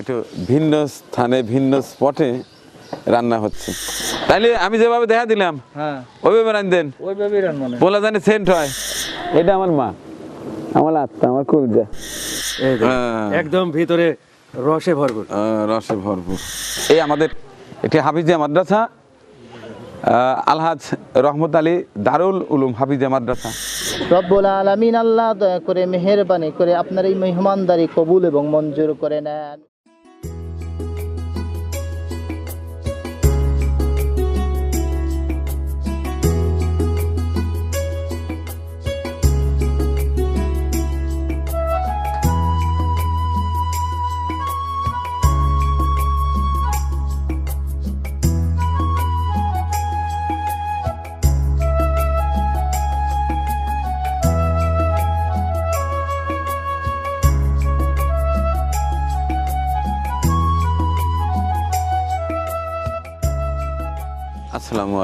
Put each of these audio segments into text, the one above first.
একটু ভিন্ন স্থানে ভিন্ন স্পটে রান্না হচ্ছে। তাইলে আমি যেভাবে দেখা দিলাম হ্যাঁ। ওইভাবে রান দেন। ওইভাবেই রান্না নেই বলা জানে সেন্ট হয়। এটা আমার মা আমার আত্মা আমার এই হ্যাঁ। একদম ভিতরে রসে ভরপুর। রসে ভরপুর। এই আমাদের একটি হাফিজিয়া মাদ্রাসা আলহাজ রহমত আলী দারুল উলুম হাফিজিয়া মাদ্রাসা। রব্বুল আলমিন আল্লাহ দয়া করে মেহেরবানি করে আপনার এই মেহমানদারি কবুল এবং মঞ্জুর করে নেন।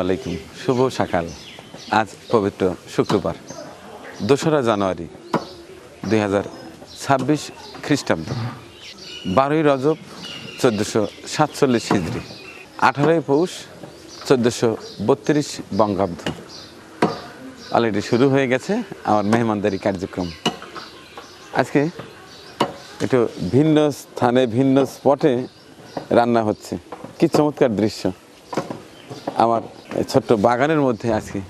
আলাইকুম। শুভ সকাল। আজ পবিত্র শুক্রবার, দোসরা জানুয়ারি দুই হাজার ছাব্বিশ খ্রিস্টাব্দ। বারোই রজব চোদ্দোশো সাতচল্লিশ হিজড়ি আঠারোই পৌষ চোদ্দোশো বত্রিশ বঙ্গাব্দ। অলরেডি শুরু হয়ে গেছে আমার মেহমানদারি কার্যক্রম। আজকে একটু ভিন্ন স্থানে, ভিন্ন স্পটে রান্না হচ্ছে। কি চমৎকার দৃশ্য। আমার ছোট্ট বাগানের মধ্যে আজকে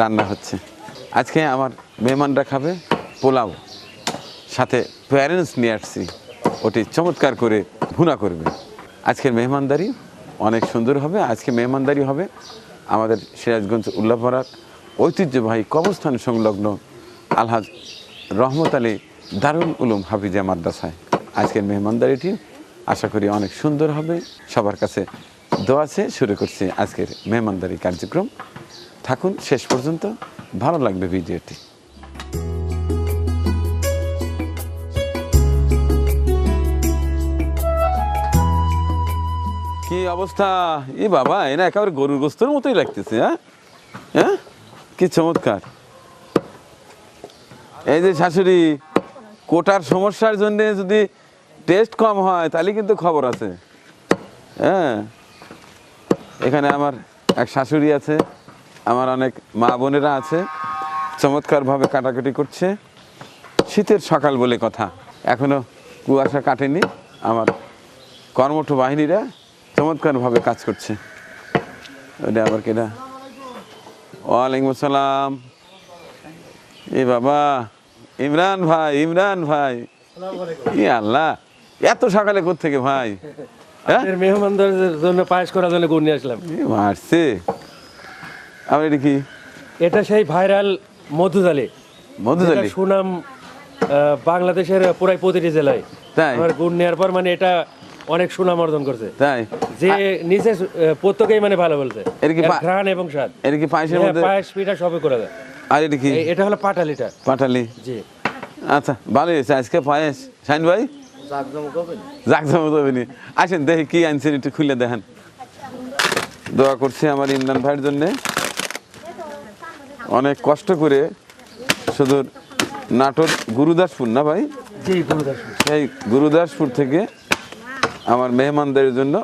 রান্না হচ্ছে। আজকে আমার মেহমানরা খাবে পোলাও। সাথে প্যারেন্টস নিয়ে আসছি। ওটি চমৎকার করে ভুনা করবে। আজকের মেহমানদারি অনেক সুন্দর হবে। আজকে মেহমানদারি হবে আমাদের সিরাজগঞ্জ উল্লাপাড়ার ঐতিহ্যবাহী কবরস্থান সংলগ্ন আলহাজ রহমত আলী দারুল উলুম হাফিজা মাদ্রাসায়। আজকের মেহমানদারিটি আশা করি অনেক সুন্দর হবে। সবার কাছে দোয়াছে শুরু করছি আজকের মেহমানদারি কার্যক্রম। থাকুন, শেষ পর্যন্ত ভালো লাগবে ভিডিওটি। কি অবস্থা? এ বাবা এনা একেবারে গরুর গোস্তর মতোই লাগতেছে হ্যাঁ? হ্যাঁ? কি চমৎকার। এই যে শাশুড়ি, কোটার সমস্যার জন্য যদি টেস্ট কম হয়, তাহলে কিন্তু খবর আছে। হ্যাঁ? এখানে আমার এক শাশুড়ি আছে আমার অনেক মা বোনেরা আছে চমৎকারভাবে কাটাকুটি করছে। শীতের সকাল বলে কথা এখনও কুয়াশা কাটেনি আমার কর্মঠ বাহিনীরা চমৎকারভাবে কাজ করছে। ওটা আবার কেটা ওয়ালাইকুম আসসালাম। এ বাবা ইমরান ভাই ইমরান ভাই। ই আল্লাহ এত সকালে থেকে ভাই? মেহমানদের জন্য পায়েস করার জন্য গুড় নিয়ে আসলাম। মারছে। আবার এটা কি? এটা সেই ভাইরাল মধুজালি। মধুজালি? সুনাম বাংলাদেশের পুরাই প্রতিটি জেলায়। তাই? আমার গুড় নেওয়ার পর মানে এটা অনেক সুনাম অর্জন করছে। তাই? যে নিচে প্রত্যেকেই মানে ভালো বলছে। এর কি ঘ্রাণ এবং স্বাদ। এটা কি পায়েসের হ্যাঁ, মধ্যে? পায়েস পিঠা সবই করে দেয় আর এটা কি? এটা হলো পাটালিটা। পাটালি? জি। আচ্ছা ভালো হয়েছে। আজকে পায়েস। শাইন ভাই? জাকজমক হবে নি আসেন দেখি কি আনছেন একটু খুলে দেখেন। দোয়া করছি আমার ইমরান ভাইয়ের জন্যে। অনেক কষ্ট করে শুধু নাটোর গুরুদাসপুর না ভাই? সেই গুরুদাসপুর থেকে আমার মেহমানদের জন্য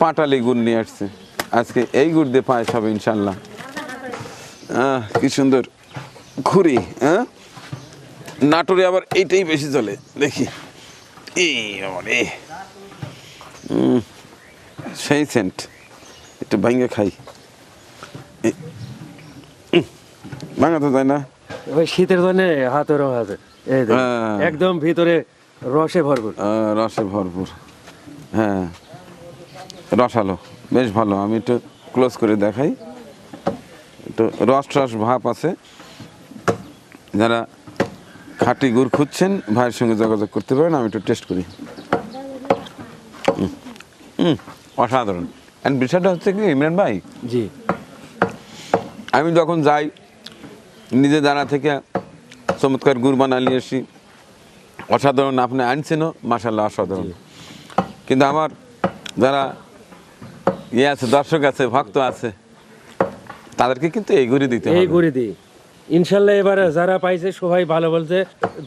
পাটালি গুড় নিয়ে আসছে। আজকে এই গুড় দিয়ে পায়েস হবে ইনশাল্লাহ কি সুন্দর ঘুরি হ্যাঁ? নাটোরে আবার এইটাই বেশি চলে দেখি। এই রে সেই সেন্ট। একটু ভাঙ্গে খাই। ভাঙা তো যায় না। ওই শীতের জন্য হাতেরও আছে। এই হ্যাঁ। একদম ভিতরে রসে ভরপুর। রসে ভরপুর। হ্যাঁ রসালো বেশ ভালো। আমি একটু ক্লোজ করে দেখাই। একটু রস রস ভাব আছে। যারা খাঁটি গুড় খুঁজছেন ভাইয়ের সঙ্গে যোগাযোগ করতে পারেন আমি একটু টেস্ট করি। হুম, অসাধারণ। অ্যান্ড বিষয়টা হচ্ছে কি ইমরান ভাই? জি। আমি যখন যাই নিজে দাঁড়া থেকে চমৎকার গুড় বানা নিয়ে আসি। অসাধারণ আপনি আনছেনও মাসাল্লাহ অসাধারণ। কিন্তু আমার যারা ইয়ে আছে দর্শক আছে ভক্ত আছে তাদেরকে কিন্তু এই গুড়ি দিতে এই গুড়ি দিই। ইনশাল্লাহ এবার যারা পাইছে সবাই ভালো বলছে।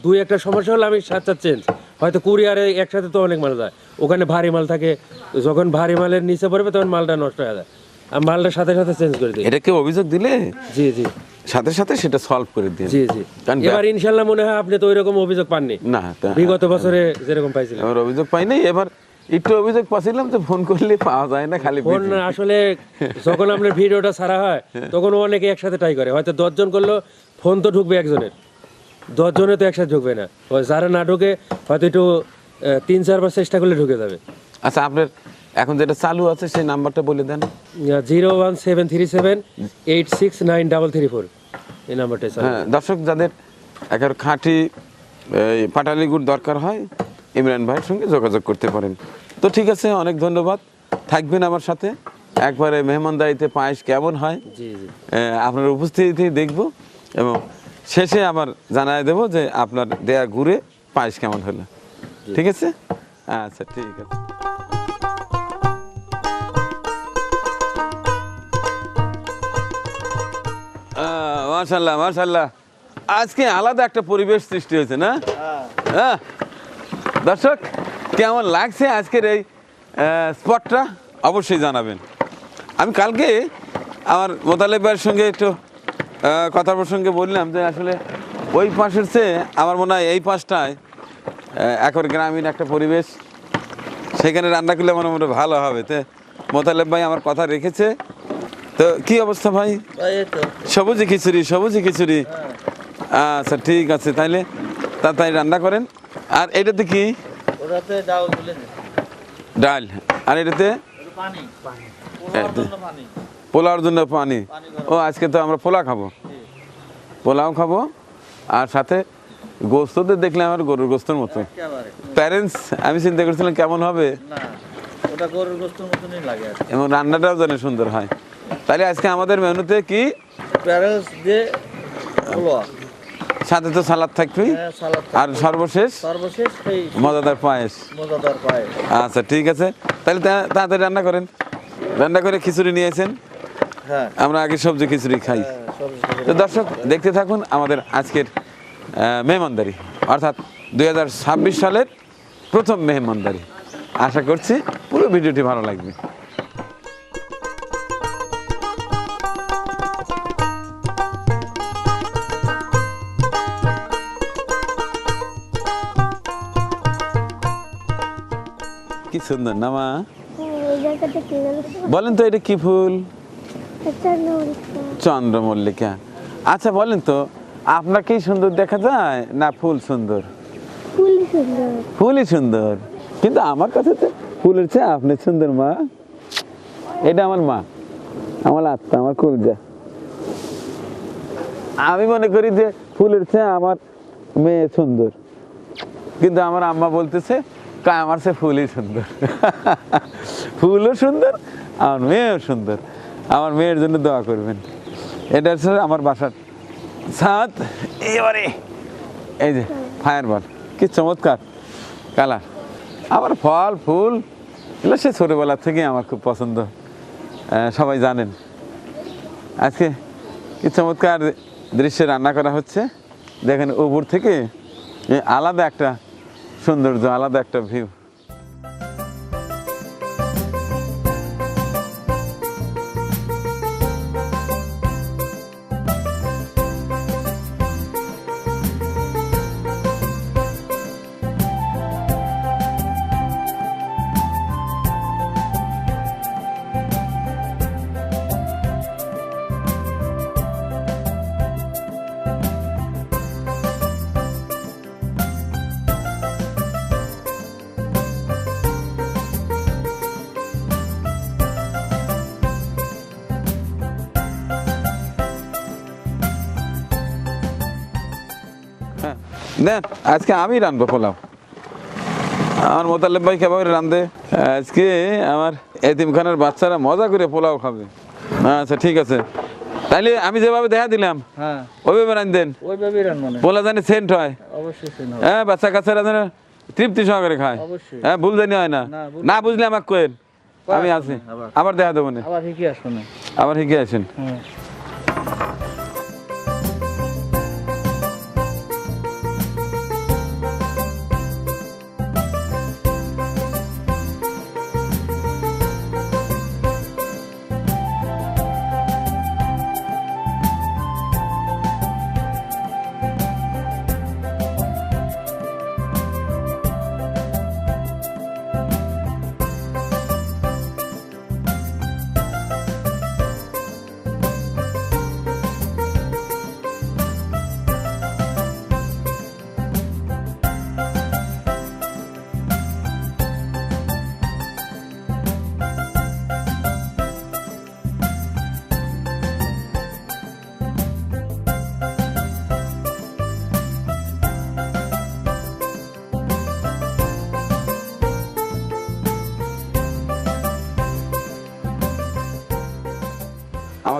দুই একটা সমস্যা হলে আমি সাত চার চেঞ্জ হয়তো কুরিয়ারে একসাথে তো অনেক মাল যায়। ওখানে ভারী মাল থাকে। যখন ভারী মালের নিচে পড়বে তখন মালটা নষ্ট হয়ে যায়। আর মালটা সাথে সাথে চেঞ্জ করে দিই। এটাকে অভিযোগ দিলে? জি জি। সাথে সাথে সেটা সলভ করে দিয়ে জি জি। এবার ইনশাল্লাহ মনে হয় আপনি তো ওই রকম অভিযোগ পাননি। না বিগত বছরে যেরকম পাইছিলেন। আমার অভিযোগ পাইনি। এবার একটু অভিযোগ পাচ্ছিলাম তো ফোন করলে পাওয়া যায় না খালি ফোন। আসলে যখন আপনার ভিডিওটা ছাড়া হয় তখন অনেকে একসাথে ট্রাই করে। হয়তো দশজন করল ফোন তো ঢুকবে একজনের। দশজনে তো একসাথে ঢুকবে না। ওই যারা না ঢুকে হয়তো একটু তিন চারবার চেষ্টা করলে ঢুকে যাবে। আচ্ছা আপনার এখন যেটা চালু আছে সেই নাম্বারটা বলে দেন। Zero one seven three seven eight six nine double three four. এই নাম্বারটাই স্যার হ্যাঁ দর্শক যাদের একের খাঁটি এই, পাটালি গুড় দরকার হয় ইমরান ভাইয়ের সঙ্গে যোগাযোগ করতে পারেন। তো ঠিক আছে অনেক ধন্যবাদ। থাকবেন আমার সাথে। একবারে মেহমানদারিতে পায়েস কেমন হয়? আপনার উপস্থিতি দেখব এবং শেষে আবার জানাই দেব যে আপনার দেয়া ঘুরে পায়েস কেমন হলো। ঠিক আছে? আচ্ছা ঠিক আছে। মার্শাল্লাহ মার্শাল্লাহ আজকে আলাদা একটা পরিবেশ সৃষ্টি হয়েছে না? হ্যাঁ? দর্শক কেমন লাগছে আজকের এই স্পটটা অবশ্যই জানাবেন। আমি কালকে আমার মোতালেব ভাইয়ের সঙ্গে একটু কথা প্রসঙ্গে বললাম যে আসলে ওই পাশের চেয়ে আমার মনে হয় এই পাশটায় একর গ্রামীণ একটা পরিবেশ সেখানে রান্না করলে মনে মনে ভালো হবে। তো মোতালেব ভাই আমার কথা রেখেছে। তো কি অবস্থা ভাই? সবুজি খিচুড়ি সবুজি খিচুড়ি। আচ্ছা ঠিক আছে তাইলে তা তাই রান্না করেন। আর এটাতে কি? ওটাতে ডাল আর এটাতে? পানি। পানি। পোলাওর জন্য পানি। ও আজকে তো আমরা পোলা খাব। পোলাও খাব। আর সাথে গোস্ত তো দেখলে আমার গরুর গোস্তর মতো। প্যারেন্টস আমি চিন্তা করছিলাম কেমন হবে? না ওটা গরুর গোস্তের মতনই লাগে আর এবং রান্নাটাও যেন সুন্দর হয়। তাহলে আজকে আমাদের মেনুতে কি? প্যারেন্টস দিয়ে পোলোয়া সাথে তো সালাদ থাকবেই হ্যাঁ আর সর্বশেষ? সর্বশেষ মজাদার পায়েস। আচ্ছা ঠিক আছে। তাহলে তাড়াতাড়ি রান্না করেন। রান্না করে খিচুড়ি নিয়েছেন হ্যাঁ। আমরা আগে সবজি খিচুড়ি খাই। হ্যাঁ, তো দর্শক দেখতে থাকুন আমাদের আজকের মেহমানদারি। অর্থাৎ দু হাজার ছাব্বিশ সালের প্রথম মেহমানদারি। আশা করছি পুরো ভিডিওটি ভালো লাগবে। কি সুন্দর না মা? জানো? বলেন তো এটা কি ফুল? চন্দ্রমল্লিকা। আচ্ছা বলেন তো আপনাকেই সুন্দর দেখা যায় না ফুল সুন্দর। ফুলই সুন্দর। কিন্তু আমার কাছে তো ফুলের চেয়ে আপনি সুন্দর মা। এটা আমার মা আমার আত্মা আমার কলজা। আমি মনে করি যে ফুলের চেয়ে আমার মেয়ে সুন্দর। কিন্তু আমার আম্মা বলতেছে কা, আমার সে ফুলই সুন্দর। ফুলও সুন্দর, আমার মেয়েও সুন্দর। আমার মেয়ের জন্য দোয়া করবেন। এটা হচ্ছে আমার বাসার ছাদ। এবারে এই যে ফায়ার বল কি চমৎকার কালার আমার ফল, ফুল, এগুলো সে ছোটোবেলা থেকে আমার খুব পছন্দ। সবাই জানেন। আজকে কি চমৎকার দৃশ্যে রান্না করা হচ্ছে। দেখেন উপর থেকে আলাদা একটা সৌন্দর্য আলাদা একটা ভিউ দেন আজকে আমি রানবো পোলাও। আমার মোতালেব ভাই কেমন রান্ধে আজকে আমার এতিমখানার বাচ্চারা মজা করে পোলাও খাবে। আচ্ছা ঠিক আছে। তাইলে আমি যেভাবে দেখা দিলাম হ্যাঁ। ওইভাবে রান দেন ওইভাবেই রান মানে পোলা জানি সেন্ট হয়। হ্যাঁ বাচ্চা কাচ্চারা যেন তৃপ্তি সহকারে খায়। অবশ্যই। হ্যাঁ ভুল জানি হয় না। না, বুঝলে আমাকে কোয়েন আমি আছি। আবার। দেখা দেবো না। আবার ঠিকই আসো না। আবার শিখে আসেন।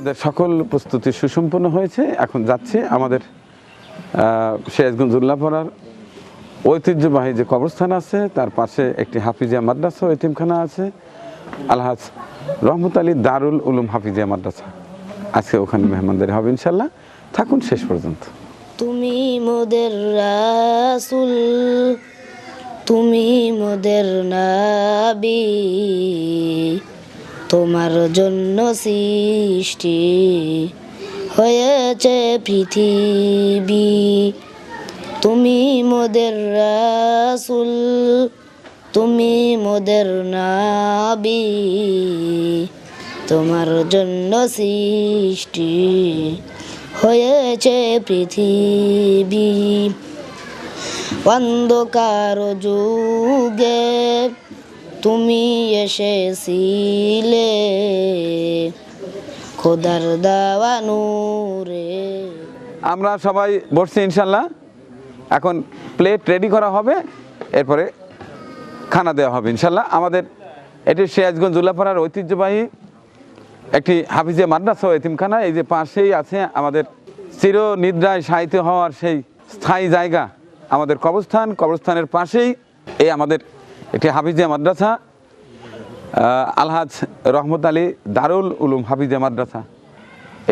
আমাদের সকল প্রস্তুতি সুসম্পন্ন হয়েছে। এখন যাচ্ছে আমাদের সিরাজগঞ্জ উল্লাপাড়ার ঐতিহ্যবাহী যে কবরস্থান আছে, তার পাশে একটি হাফিজিয়া মাদ্রাসা ও এতিমখানা আছে। আলহাজ রহমত আলী দারুল উলুম হাফিজিয়া মাদ্রাসা। আজকে ওখানে মেহমানদারি হবে ইনশাল্লাহ থাকুন শেষ পর্যন্ত। তুমি মোদের রাসুল, তুমি মোদের নাবি। তোমার জন্য সৃষ্টি হয়েছে পৃথিবী। তুমি মোদের রাসুল, তুমি মোদের নাবি। তোমার জন্য সৃষ্টি হয়েছে পৃথিবী। অন্ধকার যুগে তুমি এসেছিলে খোদার দাওয়া নূরে। আমরা সবাই বসছি ইনশাল্লাহ। এখন প্লেট রেডি করা হবে, এরপরে খানা দেওয়া হবে ইনশাল্লাহ। আমাদের এটি সিরাজগঞ্জ উল্লাপাড়ার ঐতিহ্যবাহী একটি হাফিজে মাদ্রাসা এতিমখানা। এই যে পাশেই আছে আমাদের চির নিদ্রায় সাহিত্য হওয়ার সেই স্থায়ী জায়গা, আমাদের কবরস্থান। কবরস্থানের পাশেই এই আমাদের একটি হাফিজিয়া মাদ্রাসা আলহাজ রহমত আলী দারুল উলুম হাফিজিয়া মাদ্রাসা।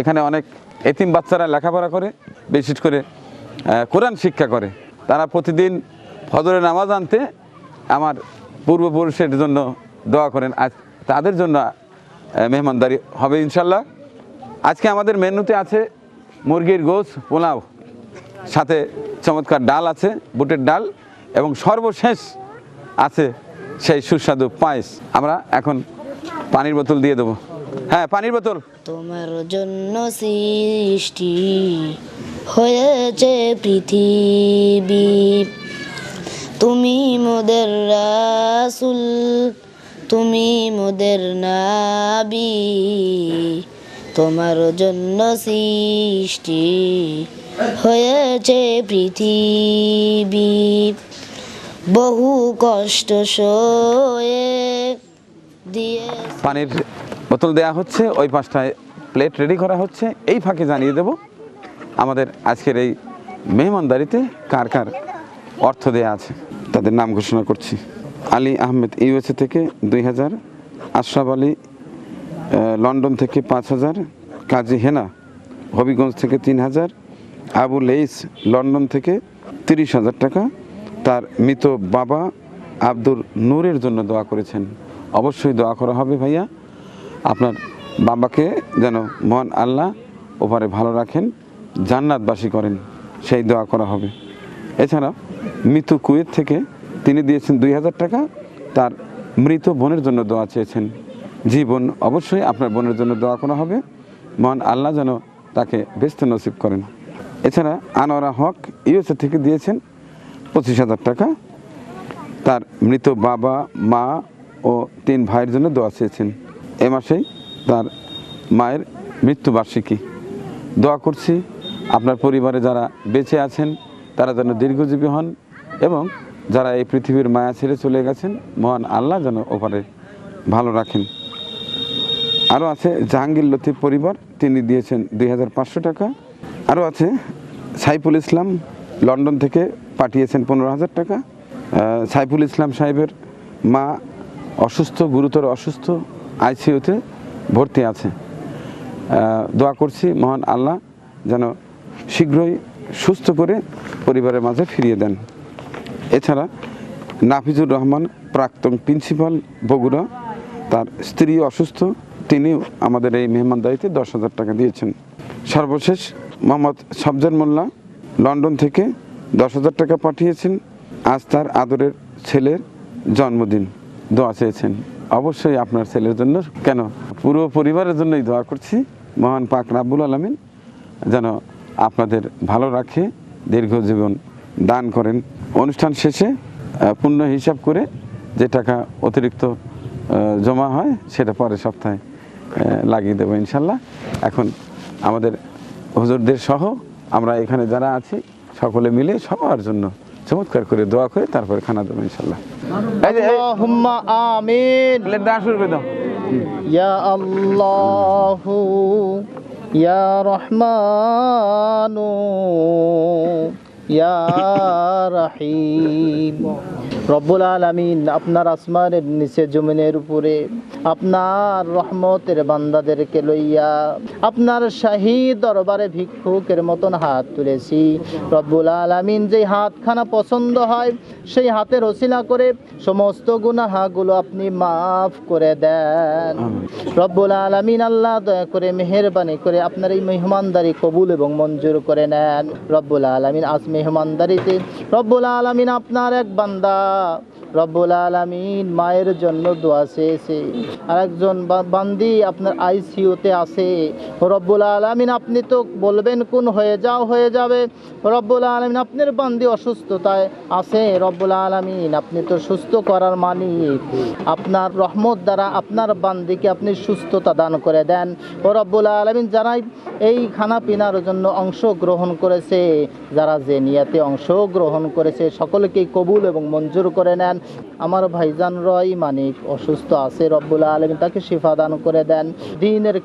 এখানে অনেক এতিম বাচ্চারা লেখাপড়া করে, বিশেষ করে কোরআন শিক্ষা করে। তারা প্রতিদিন ফজরের নামাজ আনতে আমার পূর্বপুরুষের জন্য দোয়া করেন। আজ তাদের জন্য মেহমানদারি হবে ইনশাল্লাহ। আজকে আমাদের মেনুতে আছে মুরগির গোস পোলাও, সাথে চমৎকার ডাল আছে, বুটের ডাল এবং সর্বশেষ আছে সেই সুস্বাদু পায়েস। আমরা এখন পানির বোতল দিয়ে দেবো। হ্যাঁ পানির বোতল। তোমার জন্য সৃষ্টি হয়েছে পৃথিবী। তুমি মোদের রাসুল, তুমি মোদের নাবি। তোমার জন্য সৃষ্টি হয়েছে পৃথিবী। বহু কষ্ট সয়ে দিয়ে পানির বোতল দেওয়া হচ্ছে, ওই পাঁচটায় প্লেট রেডি করা হচ্ছে। এই ফাঁকে জানিয়ে দেব, আমাদের আজকের এই মেহমানদারিতে কার কার অর্থ দেয়া আছে, তাদের নাম ঘোষণা করছি। আলী আহমেদ ইউএসএ থেকে দুই হাজার, আশরাফ আলী লন্ডন থেকে পাঁচ হাজার, কাজী হেনা হবিগঞ্জ থেকে তিন হাজার, আবু লেইস লন্ডন থেকে তিরিশ হাজার টাকা তার মৃত বাবা আব্দুল নূরের জন্য দোয়া করেছেন। অবশ্যই দোয়া করা হবে ভাইয়া। আপনার বাবাকে যেন মহান আল্লাহ ওপারে ভালো রাখেন, জান্নাতবাসী করেন, সেই দোয়া করা হবে। এছাড়া মৃত কুয়েত থেকে তিনি দিয়েছেন দুই হাজার টাকা, তার মৃত বোনের জন্য দোয়া চেয়েছেন। জি বোন, অবশ্যই আপনার বোনের জন্য দোয়া করা হবে। মহান আল্লাহ যেন তাকে ব্যস্ত নসিব করেন। এছাড়া আনোয়ারা হক ইউএসএ থেকে দিয়েছেন পঁচিশ হাজার টাকা। তার মৃত বাবা, মা ও তিন ভাইয়ের জন্য দোয়া চেয়েছেন। এ মাসেই তার মায়ের মৃত্যুবার্ষিকী। দোয়া করছি আপনার পরিবারে যারা বেঁচে আছেন, তারা যেন দীর্ঘজীবী হন এবং যারা এই পৃথিবীর মায়া ছেড়ে চলে গেছেন, মহান আল্লাহ যেন ওপারে ভালো রাখেন। আরও আছে জাহাঙ্গীর লতিফ পরিবার, তিনি দিয়েছেন দুই হাজার পাঁচশো টাকা। আরও আছে সাইফুল ইসলাম লন্ডন থেকে পাঠিয়েছেন পনেরো হাজার টাকা। সাইফুল ইসলাম সাহেবের মা অসুস্থ, গুরুতর অসুস্থ, আইসিইউতে ভর্তি আছে। দোয়া করছি মহান আল্লাহ যেন শীঘ্রই সুস্থ করে পরিবারের মাঝে ফিরিয়ে দেন। এছাড়া নাফিজুর রহমান প্রাক্তন প্রিন্সিপাল বগুড়া, তার স্ত্রী অসুস্থ, তিনিও আমাদের এই মেহমানদারিতে দশ হাজার টাকা দিয়েছেন। সর্বশেষ মোহাম্মদ সবজান মোল্লা লন্ডন থেকে দশ হাজার টাকা পাঠিয়েছেন। আজ তার আদরের ছেলের জন্মদিন। দোয়া চেয়েছেন। অবশ্যই আপনার ছেলের জন্য কেন? পুরো পরিবারের জন্যই দোয়া করছি। মহান পাক রাব্বুল আলমিন যেন আপনাদের ভালো রাখে, দীর্ঘ জীবন দান করেন। অনুষ্ঠান শেষে পূর্ণ হিসাব করে যে টাকা অতিরিক্ত জমা হয়, সেটা পরের সপ্তাহে লাগিয়ে দেবো ইনশাল্লাহ। এখন আমাদের হুজুরদের সহ আমরা এখানে যারা আছি সকলে মিলে সবার জন্য চমৎকার করে দোয়া করে তারপরে খানা দেবো ইনশাল্লাহ রহমানো আমিন। শুরু করে দাও। ইয়া আল্লাহু ইয়া রহমানু ইয়া রাহিম। রব্বুল আলামিন আপনার আসমানের নিচে জমিনের উপরে আপনার রহমতের বান্দাদেরকে লইয়া আপনার শাহী দরবারে ভিক্ষুকের মতন হাত তুলেছি। রব্বুল আলামিন যে হাতখানা পছন্দ হয় সেই হাতের ওসিলা করে সমস্ত গুনাহাগুলো আপনি মাফ করে দেন। রব্বুল আলামিন আল্লাহ দয়া করে মেহেরবানি করে আপনার এই মেহমানদারি কবুল এবং মঞ্জুর করে নেন। রব্বুল আলামিন আজ মেহমানদারিতে রব্বুল আলামিন আপনার এক বান্দা uh, রব্বুল আলামিন মায়ের জন্য দোয়া চেয়েছে। আর একজন বান্দি আপনার আইসিইউতে আছে। রব্বুল আলামিন, আপনি তো বলবেন কোন হয়ে যাও, হয়ে যাবে। রব্বুল আলামিন, আপনার বান্দি অসুস্থতায় আছে। রব্বুল আলামিন, আপনি তো সুস্থ করার মালিক। আপনার রহমত দ্বারা আপনার বান্দিকে আপনি সুস্থতা দান করে দেন। ও রব্বুল আলামিন যারাই এই খানা পিনার জন্য অংশগ্রহণ করেছে, যারা যে নিয়াতে অংশগ্রহণ করেছে, সকলকেই কবুল এবং মঞ্জুর করে নেন। আমার ভাইজান রয় মানিক অসুস্থ আছে, রব্বুল আলমিন তাকে শিফা দান করে দেন। দিনের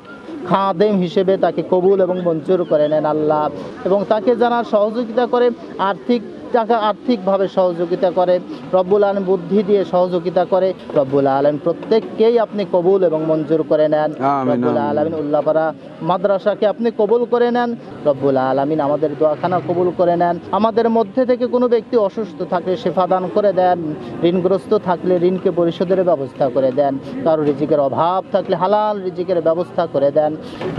খাদেম হিসেবে তাকে কবুল এবং মঞ্জুর করে নেন আল্লাহ। এবং তাকে জানার সহযোগিতা করে আর্থিক টাকা আর্থিকভাবে সহযোগিতা করে রব্বুল আলম বুদ্ধি দিয়ে সহযোগিতা করে রব্বুল আলম প্রত্যেককেই আপনি কবুল এবং মঞ্জুর করে নেন। রব্বুল। আলমিন উল্লাপাড়া মাদ্রাসাকে আপনি কবুল করে নেন রব্বুল আলমিন আমাদের দোয়াখানা কবুল করে নেন। আমাদের মধ্যে থেকে কোনো ব্যক্তি অসুস্থ থাকলে সেফা দান করে দেন ঋণগ্রস্ত থাকলে ঋণকে পরিশোধের ব্যবস্থা করে দেন কারও রিজিকের অভাব থাকলে হালাল রিজিকের ব্যবস্থা করে দেন।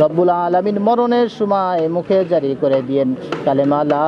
রব্বুল আলমিন মরণের সময় মুখে জারি করে দিয়েন কালেমা লা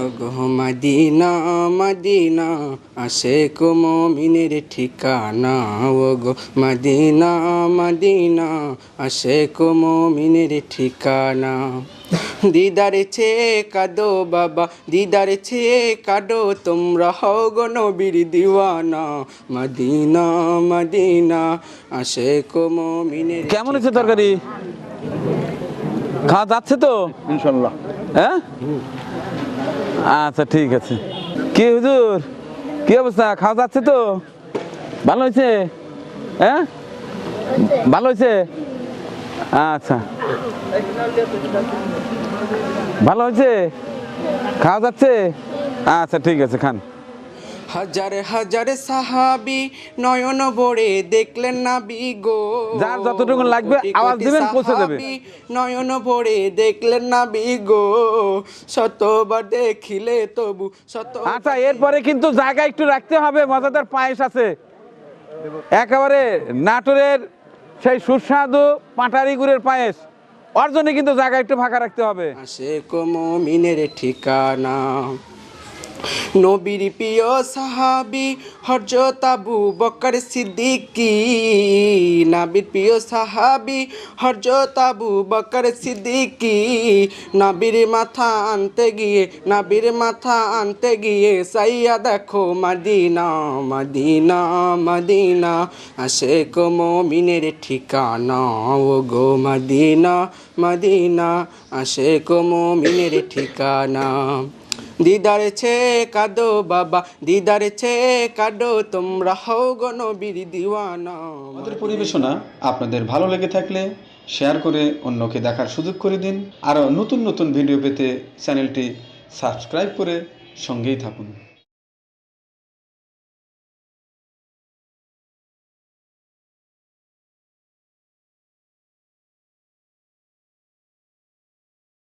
ওগো মদিনা মদিনা আসে কো মমিনের ঠিকানা ওগো মদিনা মদিনা আসে কো মমিনের ঠিকানা। দিদার ছে কাদো বাবা দিদার ছে কাদো তোমরা হও গো নবীর দিওয়ানা। মদিনা মদিনা আসে কো মমিনের কেমন হচ্ছে তরকারি? খাওয়া যাচ্ছে তো? ইনশাল্লাহ। হ্যাঁ? আচ্ছা ঠিক আছে। কি হুজুর? কি অবস্থা? খাওয়া যাচ্ছে তো? ভালো হয়েছে? হ্যাঁ? ভালো হয়েছে? আচ্ছা। ভালো হয়েছে? খাওয়া যাচ্ছে? আচ্ছা ঠিক আছে, খান। হাজার হাজার সাহাবি নয়ন ভরে দেখলেন না বিগো যার যতটুকু লাগবে আওয়াজ দিবেন, পৌঁছে দেবে। নয়ন ভরে দেখলেন না বিগো শতবার দেখিলে তবু শত আচ্ছা এরপরে কিন্তু জায়গা একটু রাখতে হবে মজাদার পায়েস আছে। একেবারে নাটোরের সেই সুস্বাদু পাটারি গুড়ের পায়েস। অর্জনে কিন্তু জায়গা একটু ফাঁকা রাখতে হবে। আসে মিনের ঠিকানা নবীর প্রিয় সাহাবি হরজত আবু বকর সিদ্দিকি। নাবির প্রিয় সাহাবি হরজত আবু বকর সিদ্দিকি। নাবির মাথা আনতে গিয়ে, নাবির মাথা আনতে গিয়ে সাইয়া দেখো মাদিনা মাদিনা মাদিনা। আসে মিনের ঠিকানা ও গো মদিনা, মাদিনা। আসে মিনের ঠিকানা। দিদার ছে কাদো বাবা, দিদারে ছে কাদো, তোমরা হও গণ নবীর দিওয়ানা। আমাদের পরিবেশনা আপনাদের ভালো লেগে থাকলে শেয়ার করে অন্যকে দেখার সুযোগ করে দিন। আরও নতুন নতুন ভিডিও পেতে চ্যানেলটি সাবস্ক্রাইব করে সঙ্গেই থাকুন।